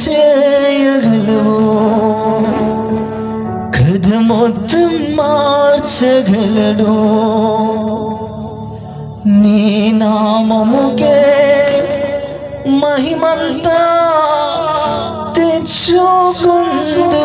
చేయగలవు కథ మొత్తం మార్చగలడు నీ నామముకే మహిమంతా తెచ్చుకుందు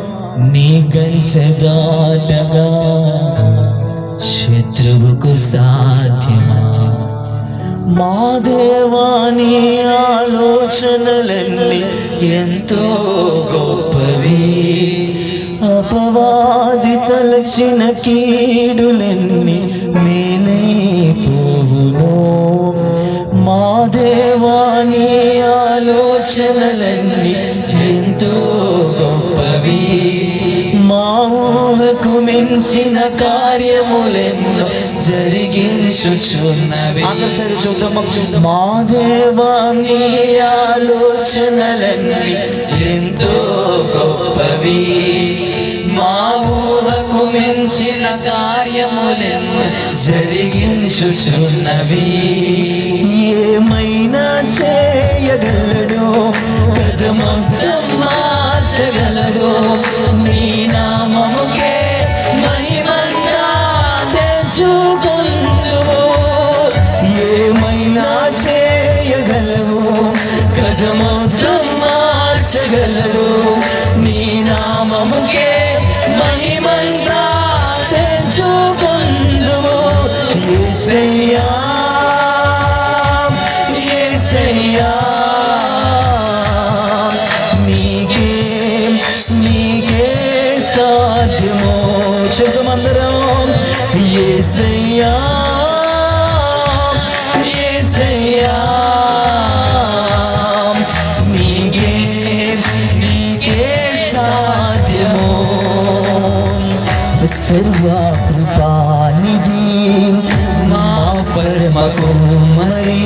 నీ కంచె శత్రువుకు సాధ్యమా? మా దేవాని ఆలోచనలన్నీ ఎంతో గొప్పవి. అపవాది తలచిన కీడులన్నీ మేలైపోవును మా దేవాని ఆలోచనలన్నీ ఊహకు మించిన కార్యములెన్నో జరిగించుచున్నవి. ఒకసారి చూద్దాం మా దేవాన్ని ఆలోచనలన్నీ ఎంతో గొప్పవి. మా ఊహకు మించిన కార్యములెన్నో జరిగించుచున్నవి. ఏమైనా చేయగలడు? కథ మొత్తం మార్చగలడు. యేసయ్యా నీకే నీకే సాధ్యమో. చెప్పుమందరం యేసయ్యా యేసయ్యా నీకే నీకే సాధ్యమో. సర్వకృపానిధి మా పరమ కుమ్మరి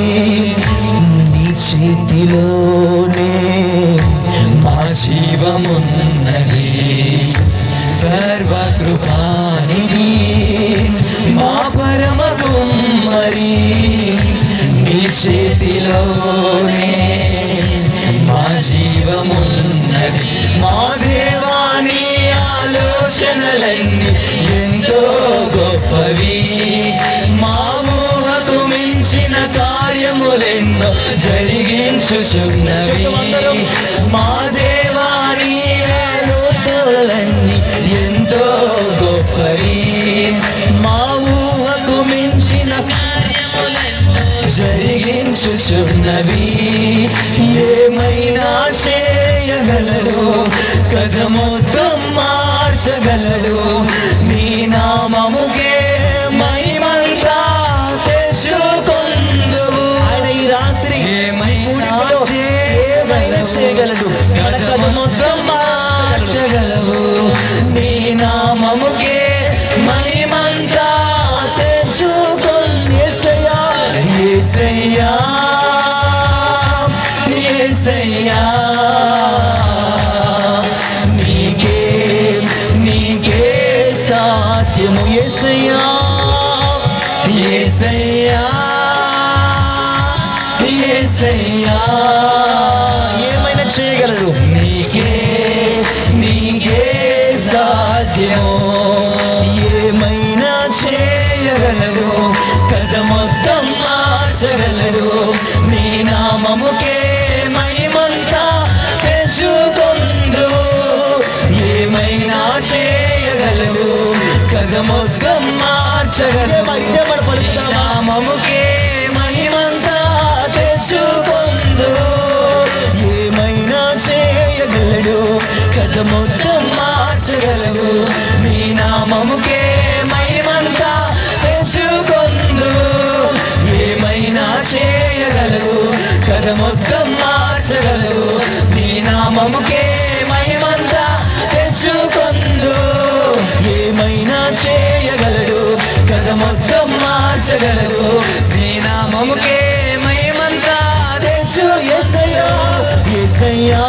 చేతిలోనే మా జీవమున్నది. సర్వకృపానిధి మా పరమ కుమ్మరి. నీ చేతిలోనే మా జీవమున్నది. మా దేవాని ఆలోచనలన్నీ జరిగించు చున్నవి మా దేవాని ఆలోచనలన్నీ ఎంతో గొప్పవి. మా ఊహకు మించిన జరిగించు చున్నవి ఏమైనా చేయగలడు కథమో సాధ్యము ఏసయ్యా యేసయ్యా యేసయ్యా ఏమైనా చేయగలడు నీకే నీకే సాధ్యము. ఏమైనా చేయగలడు కథ మొత్తం మార్చగలడు పలుకుదామా? నామముకే మహిమంతా తెచ్చుకొందు. ఏమైనా చేయగలడు? కథ మొత్తం మార్చగలవు నీ నామముకే మహిమంతా తెచ్చుకొందు. ఏమైనా చేయగలవు? కథ మొత్తం మార్చగలవు నీ నామముకే మార్చగలవు. నీ నామముకే మహిమంతా తెచ్చు ఎసయ్యా ఎసయ్యా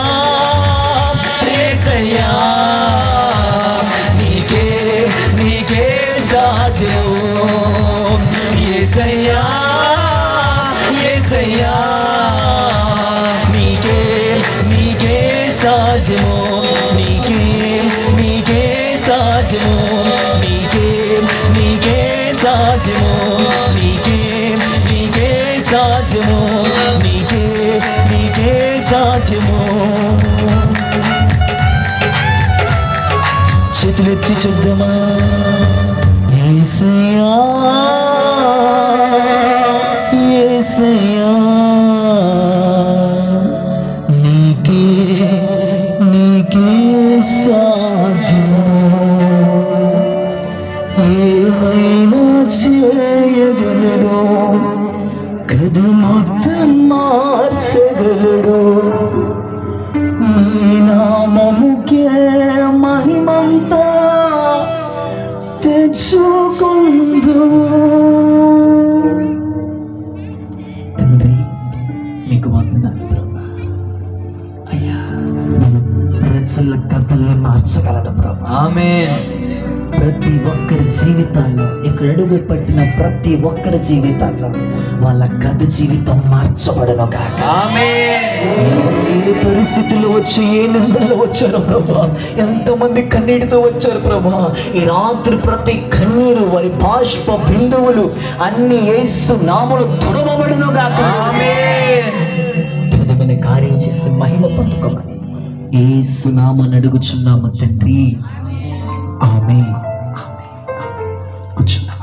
ఎసయ్యా నీకే నీకే సాధ్యము. ఎసయ్యా ఎసయ్యా నీకే నీకే సాధ్యము. నీకే సాధ్యము? చేతులెత్తి చూద్దామా ఏసయ్యా. మార్చగలడు నీ నామముకే మహిమంతా తెచ్చుకుందు. తండ్రి మీకు వందనాలు ప్రభా. అయ్యా నేను ప్రజల కథల్ని మార్చగలడు ప్రభా. ఆమేన్. ప్రతి ఒక్కరి జీవితాల్లో ఇక్కడ అడుగు పెట్టిన ప్రతి ఒక్కరి జీవితాల్లో వాళ్ళ కథ జీవితం మార్చబడను కాక ఏ పరిస్థితుల్లో వచ్చి ఏ నిందల్లో వచ్చారు ప్రభా? ఎంతమంది కన్నీటితో వచ్చారు ప్రభా? ఈ రాత్రి ప్రతి కన్నీరు వారి బాష్ప బిందువులు అన్ని యేసు నామలు తుడవబడును అద్భుతమైన కార్యం చేసి మహిమ పొందుకోమని యేసు నామని అడుగుచున్నాము తండ్రి. ఆమె కూర్చున్నాం